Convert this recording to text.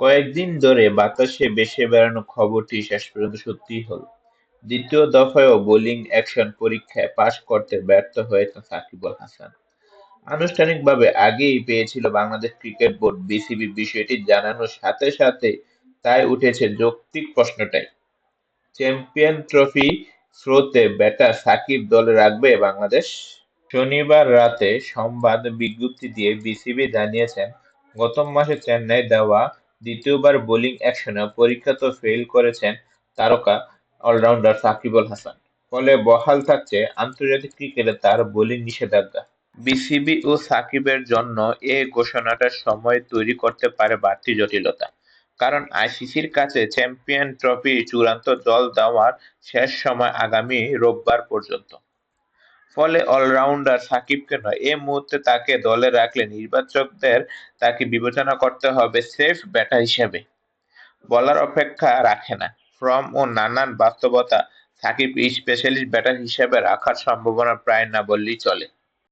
কয়েকদিন ধরে বাতাসে ভেসে বেড়ানো খবরটি শেষ পর্যন্ত সত্যিই হলো। দ্বিতীয় দফায়ও বোলিং অ্যাকশন পরীক্ষায় পাস করতে ব্যর্থ হয়েছেন সাকিব আল হাসান। আনুষ্ঠানিকভাবে আগেই পেয়েছিল বাংলাদেশ ক্রিকেট বোর্ড বিসিবি বিষয়টি জানানোর সাথে সাথে তাই উঠেছে যৌক্তিক প্রশ্নটাই। চ্যাম্পিয়ন ট্রফি স্রোতে ব্যাটার সাকিব দলে রাখবে বাংলাদেশ? শনিবার রাতে সংবাদ বিজ্ঞপ্তি দিয়ে বিসিবি জানিয়েছেন, গত মাসে চেন্নাই দেওয়া দ্বিতীয়বার বোলিং অ্যাকশনে পরীক্ষা তো ফেল করেছেন তারকা অলরাউন্ডার সাকিব আল হাসান। ফলে বহাল থাকছে আন্তর্জাতিক ক্রিকেটে তার বোলিং নিষেধাজ্ঞা। বিসিবি ও সাকিবের জন্য এ ঘোষণাটা সময় তৈরি করতে পারে বাড়তি জটিলতা। কারণ আইসিসির কাছে চ্যাম্পিয়ন ট্রফি চূড়ান্ত দল দেওয়ার শেষ সময় আগামী রোববার পর্যন্ত। ফলে অলরাউন্ডার সাকিবকে নয়, এ মুহূর্তে তাকে দলে রাখলে নির্বাচকদের তাকে বিবেচনা করতে হবে সেফ ব্যাটার হিসেবে। বলার অপেক্ষা রাখে না। ফ্রম ও নানান বাস্তবতা সাকিব স্পেশালিস্ট ব্যাটার হিসেবে রাখার সম্ভাবনা প্রায় না বললেই চলে।